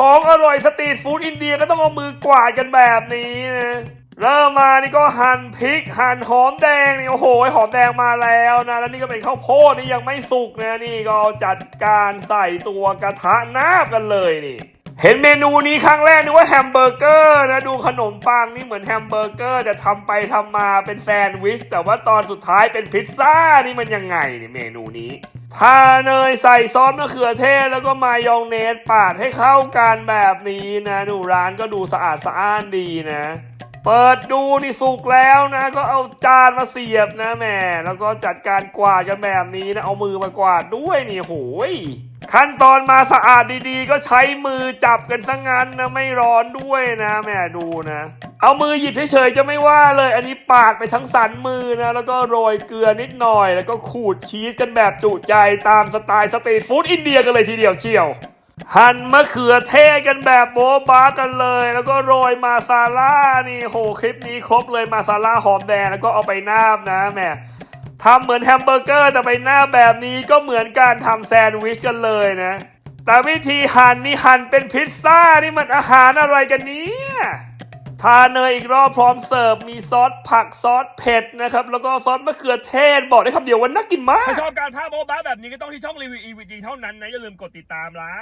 ของอร่อยสตรีทฟู้ดอินเดียก็ต้องเอามือกวาดกันแบบนี้นะเริ่มมานี่ก็หั่นพริกหั่นหอมแดงนี่โอ้โหหอมแดงมาแล้วนะ แล้วนี่ก็เป็นข้าวโพดนี่ยังไม่สุกนะนี่ก็จัดการใส่ตัวกระทะนาบกันเลยนี่ เห็นเมนูนี้ครั้งแรกนึกว่าแฮมเบอร์เกอร์นะดูขนมปังนี่เหมือนแฮมเบอร์เกอร์แต่ทำไปทำมาเป็นแซนด์วิชแต่ว่าตอนสุดท้ายเป็นพิซซ่านี่มันยังไงนี่เมนูนี้ ทาเนยใส่ซอสมะเขือเทศแล้วก็มายองเนสปาดให้เข้ากันแบบนี้นะดูร้านก็ดูสะอาดสะอ้านดีนะ เปิดดูนี่สุกแล้วนะ ก็เอาจานมาเสียบนะแม่แล้วก็จัดการกวาดกันแบบนี้นะ เอามือมากวาดด้วยนี่โหยขั้นตอนมาสะอาดดีๆ ก็ใช้มือจับกันซะงั้นนะไม่ร้อนด้วยนะ แม่ดูนะ เอามือหยิบเฉยๆจะไม่ว่าเลย อันนี้ปาดไปทั้งสันมือนะ แล้วก็โรยเกลือนิดหน่อย แล้วก็ขูดชีสกันแบบจุใจตามสไตล์สตรีทฟู้ดอินเดียกันเลยทีเดียวเชียว หั่นมะเขือเทศกันแบบโบ๊ะบ้ากันเลย แล้วก็โรยมาซาล่านี่โหคลิปนี้ครบเลยมาซาล่าหอมแดงแล้วก็เอาไปนาบนะแม่ทำเหมือนแฮมเบอร์เกอร์แต่ไปนาบแบบนี้ก็เหมือนการทำแซนด์วิชกันเลยนะ แต่วิธีหั่นนี่หั่นเป็นพิซซ่านี่มันอาหารอะไรกันเนี่ย ทาเนยอีกรอบพร้อมเสิร์ฟ มีซอสผักซอสเผ็ดนะครับ แล้วก็ซอสมะเขือเทศ บอกได้คำเดียวว่าน่ากินมาก ถ้าชอบการภาพโบ๊ะบ้าแบบนี้ก็ต้องที่ช่องรีวิวอีวีดีเท่านั้นนะ อย่าลืมกดติดตามละ